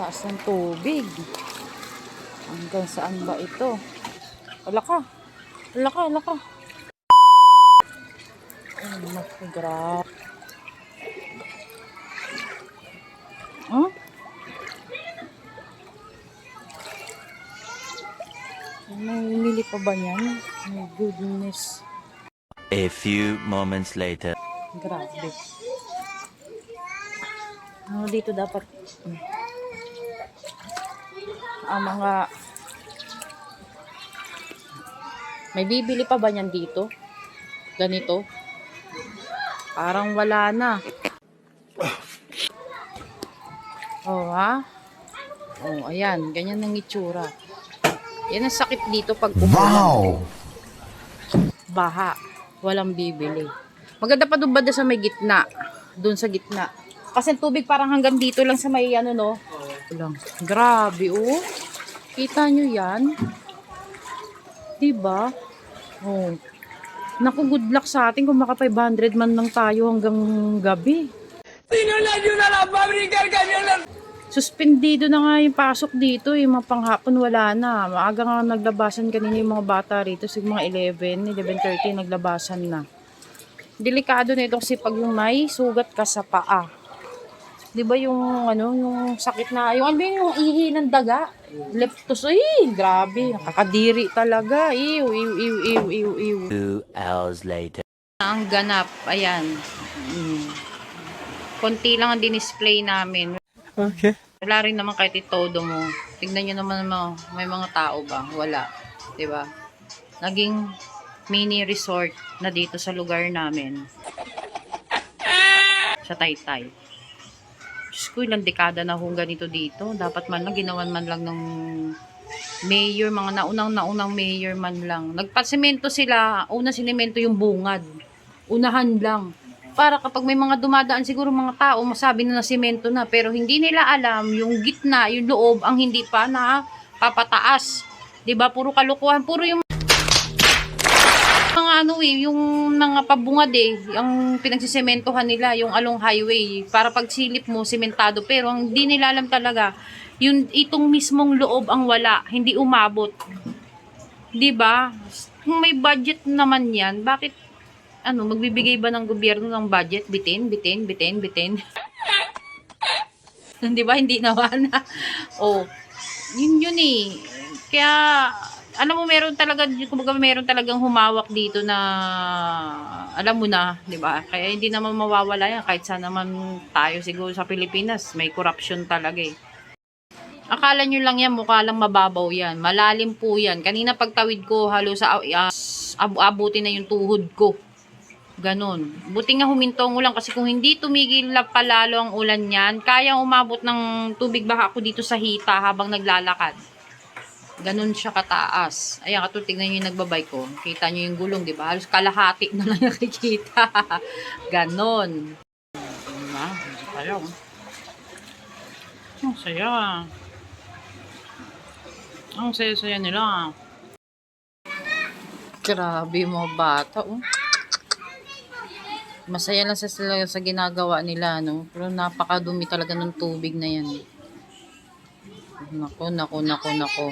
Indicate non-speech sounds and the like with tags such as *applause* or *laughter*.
Taas ng tubig. Hanggang saan ba ito? Wala ka. Wala ka, wala ka. Oh, naku, grabe. Huh? Namimili pa ba yan? My goodness. A few moments later. Grabe. Ano dito dapat hmm. Ang mga may bibili pa ba niyan dito? Ganito? Parang wala na. Oh, ha? Oh, ayan. Ganyan ang itsura. Yan ang sakit dito pag umulan. Wow! baha. Walang bibili. Maganda pa doon banda sa may gitna. Doon sa gitna. Kasi tubig parang hanggang dito lang sa may ano no. Lang. Grabe oh. Kita nyo yan? Diba? Oh. Naku, good luck sa atin kung maka 500 man lang tayo hanggang gabi. Suspendido na nga yung pasok dito, yung mga panghapon wala na. Maaga nga naglabasan kanina yung mga bata rito, sig mga 11, 11.30 naglabasan na. Delikado na ito kasi pag yung may sugat ka sa paa. 'Di ba yung ano, yung sakit na, yung ano ba yun, yung ihi ng daga? Leptos, ay, grabe, nakakadiri talaga. Iw, iw, iw, iw, iw, iw. Two hours later. Ang ganap, ayan. Mm. Konti lang ang dinisplay namin. Okay. Wala rin naman kahit itodo mo. Tignan nyo naman mga, may mga tao ba? Wala. 'Di ba? Naging mini resort na dito sa lugar namin. Sa Taytay. Diyos ko, ilang dekada na hong ganito dito. Dapat man lang, ginawan man lang ng mayor, mga naunang-naunang mayor man lang. Nagpasemento sila, una sinemento yung bungad. Unahan lang para kapag may mga dumadaan siguro mga tao masabi na na semento na pero hindi nila alam yung gitna, yung loob ang hindi pa na papataas. 'Di ba? Puro kalukuhan, puro yung mga ano eh, yung mga pabungad eh, yung pinagsisementohan nila, yung along highway, para pag silip mo, sementado, pero ang hindi nila alam talaga, yung itong mismong loob ang wala, hindi umabot. 'Di ba? Kung may budget naman yan, bakit ano, magbibigay ba ng gobyerno ng budget? Bitin, bitin, bitin, bitin. *laughs* Di ba? Hindi naman. *laughs* oh, yun yun eh. Kaya, alam mo, meron talaga, kumbaga meron talagang humawak dito na, alam mo na, di ba? Kaya hindi naman mawawala yan. Kahit saan naman tayo siguro sa Pilipinas, may corruption talaga eh. Akala nyo lang yan, mukha lang mababaw yan. Malalim po yan. Kanina pagtawid ko, halos sa uh, abuti na yung tuhod ko. Ganon. Buti nga huminto ang ulan kasi kung hindi tumigil na palalo ang ulan niyan, kayang umabot ng tubig baka ako dito sa hita habang naglalakad. Ganon siya kataas. Ayan, katulad tignan nyo yung nagbabay ko. Kita nyo yung gulong, di ba? Halos kalahati na lang *laughs* nakikita. Ganon. Diba? Ayaw. Ang saya. Ang saya-saya nila. Grabe mo bata, oh masaya lang sa sila sa ginagawa nila, no? Pero napakadumi talaga ng tubig na yan. Nako, nako, nako, nako.